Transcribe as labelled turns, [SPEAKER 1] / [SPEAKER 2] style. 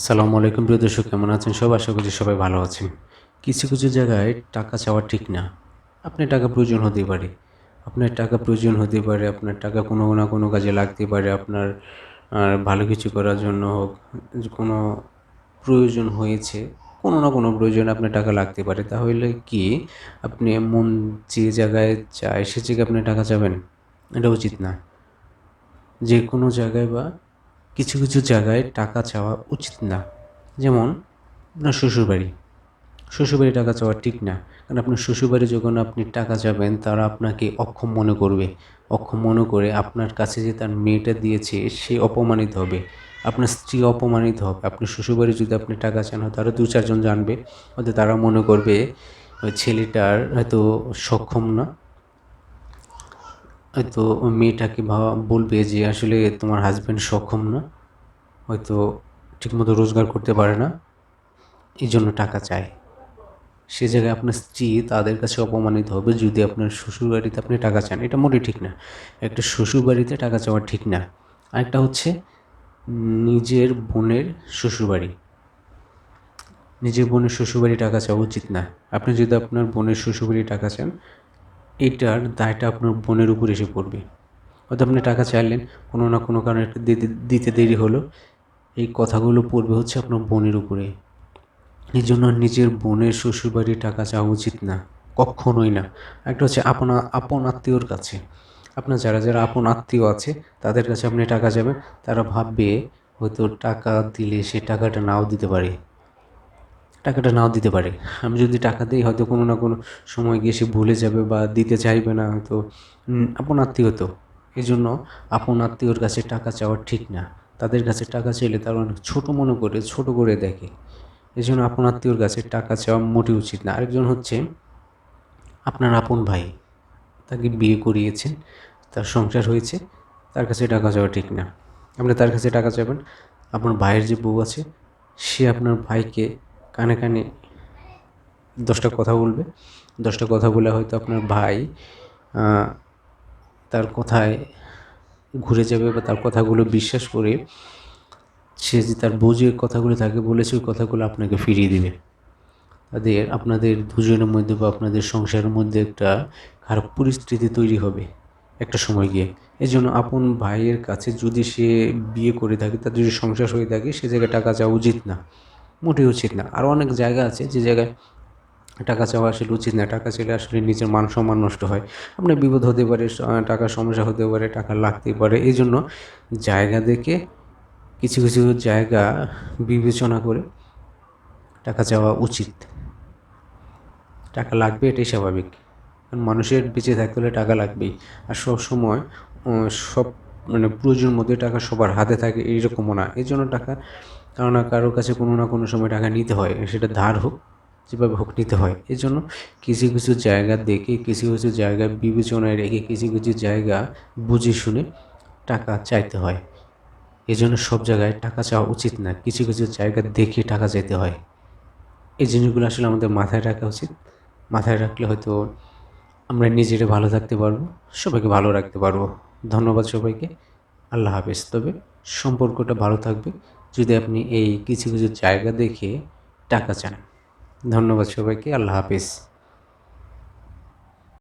[SPEAKER 1] আসসালামু আলাইকুম, প্রিয় দর্শক, কেমন আছেন সব? আশা করছি সবাই ভালো আছেন। কিছু কিছু জায়গায় টাকা চাওয়া ঠিক না। আপনার টাকা প্রয়োজন হতে পারে। আপনার টাকা প্রয়োজন হতে পারে, আপনার টাকা কোনো না কোনো কাজে লাগতে পারে, আপনার ভালো কিছু করার জন্য হোক, কোনো প্রয়োজন হয়েছে, কোনো না কোনো প্রয়োজনে আপনার টাকা লাগতে পারে। তাহলে কি আপনি এমন যে জায়গায় চায় সে জায়গায় আপনি টাকা চাবেন? এটা উচিত না। যে কোনো জায়গায় বা কিছু কিছু জায়গায় টাকা চাওয়া উচিত না। যেমন আপনার শ্বশুরবাড়ি। শ্বশুরবাড়ি টাকা চাওয়া ঠিক না। কারণ আপনার শ্বশুরবাড়ি যখন আপনি টাকা চাবেন, তারা আপনাকে অক্ষম মনে করবে। অক্ষম মনে করে আপনার কাছে যে তার মেয়েটা দিয়েছে, সে অপমানিত হবে। আপনার স্ত্রী অপমানিত হবে। আপনার শ্বশুরবাড়ি যদি আপনি টাকা চান, হয়তো আরও দু চারজন জানবে। হয়তো তারা মনে করবে ছেলেটার হয়তো সক্ষম না। হয়তো মেয়েটাকে ভাবা বলবে যে আসলে তোমার হাজব্যান্ড সক্ষম না, হয়তো ঠিকমতো রোজগার করতে পারে না এই জন্য টাকা চায়। সে জায়গায় আপনার স্ত্রী তাদের কাছে অপমানিত হবে যদি আপনার শ্বশুরবাড়িতে আপনি টাকা চান। এটা মোটেই ঠিক না। একটা শ্বশুরবাড়িতে টাকা চাওয়া ঠিক না। আরেকটা হচ্ছে নিজের বোনের শ্বশুরবাড়ি। নিজের বোনের শ্বশুরবাড়ি টাকা চাওয়া উচিত না। আপনি যদি আপনার বোনের শ্বশুরবাড়ি টাকা চান এটার দায়টা আপনার বোনের উপর এসে পড়বে। হয়তো আপনি টাকা চাইলেন, কোনো না কোনো কারণে একটু দিতে দিতে দেরি হলো। এই কথাগুলো পড়বে হচ্ছে আপনার বোনের উপরে। এই জন্য নিজের বোনের শ্বশুরবাড়ির টাকা চাওয়া উচিত না, কখনোই না। একটা হচ্ছে আপনা, আপন আত্মীয়র কাছে। আপনার যারা যারা আপন আত্মীয় আছে, তাদের কাছে আপনি টাকা যাবেন, তারা ভাববে হয়তো টাকা দিলে সে টাকাটা নাও দিতে পারে। টাকাটা নাও দিতে পারে। আমি যদি টাকা দিই, হয়তো কোনো না কোনো সময় গিয়ে সে ভুলে যাবে বা দিতে চাইবে না হয়তো। আপন আত্মীয় তো। এই জন্য আপন আত্মীয়র কাছে টাকা চাওয়া ঠিক না। তাদের কাছে টাকা চাইলে তারা অনেক ছোটো মনে করে, ছোট করে দেখে। এই জন্য আপন আত্মীয়র কাছে টাকা চাওয়া মোটেই উচিত না। আরেকজন হচ্ছে আপনার আপন ভাই। তাকে বিয়ে করিয়েছেন, তার সংসার হয়েছে, তার কাছে টাকা চাওয়া ঠিক না। আপনি তার কাছে টাকা চাবেন আপনার ভাইয়ের যে বউ আছে, সে আপনার ভাইকে কানে কানে দশটা কথা বলবে। দশটা কথা বলে হয়তো আপনার ভাই তার কথায় ঘুরে যাবে বা তার কথাগুলো বিশ্বাস করে সে যে তার যে কথাগুলো তাকে বলেছে, ওই কথাগুলো আপনাকে ফিরিয়ে দিবে। তাদের, আপনাদের দুজনের মধ্যে বা আপনাদের সংসারের মধ্যে একটা খারাপ পরিস্থিতি তৈরি হবে একটা সময় গিয়ে। এই জন্য আপন ভাইয়ের কাছে যদি সে বিয়ে করে থাকে, তার যদি সংসার হয়ে থাকে, সে জায়গায় টাকা চাওয়া উচিত না। মোটেই উচিত না। আরও অনেক জায়গা আছে যে জায়গায় টাকা চাওয়া আসলে উচিত না। টাকা চাইলে আসলে নিজের মান সম্মান নষ্ট হয়। আপনার বিপদ হতে পারে টাকার সমস্যা হতে পারে, টাকা লাগতেই পারে। এই জন্য জায়গা দেখে কিছু কিছু জায়গা বিবেচনা করে টাকা চাওয়া উচিত। টাকা লাগবে এটাই স্বাভাবিক। কারণ মানুষের বেঁচে থাকতে হলে টাকা লাগবেই। আর সব সময় সব মানে প্রয়োজন মধ্যে টাকা সবার হাতে থাকে, এইরকমও না। এই জন্য টাকা কারও কারোর কাছে কোনো না কোনো সময় টাকা নিতে হয়, সেটা ধার হোক, যেভাবে হোক নিতে হয়। এই জন্য কিছু কিছু জায়গা দেখে, কিছু কিছু জায়গা বিবেচনায় রেখে, কিছু কিছু জায়গা বুঝে শুনে টাকা চাইতে হয়। এই জন্য সব জায়গায় টাকা চাওয়া উচিত না, কিছু কিছু জায়গা দেখে টাকা চাইতে হয়। এই জিনিসগুলো আসলে আমাদের মাথায় রাখা উচিত। মাথায় রাখলে হয়তো আমরা নিজেরা ভালো থাকতে পারব, সবাইকে ভালো রাখতে পারব। ধন্যবাদ সবাইকে। আল্লাহ হাফেজ। তবে সম্পর্কটা ভালো থাকবে। যদি আপনি এই কিছু কিছু জায়গা দেখে টাকা চান। ধন্যবাদ সবাইকে আল্লাহ হাফিজ।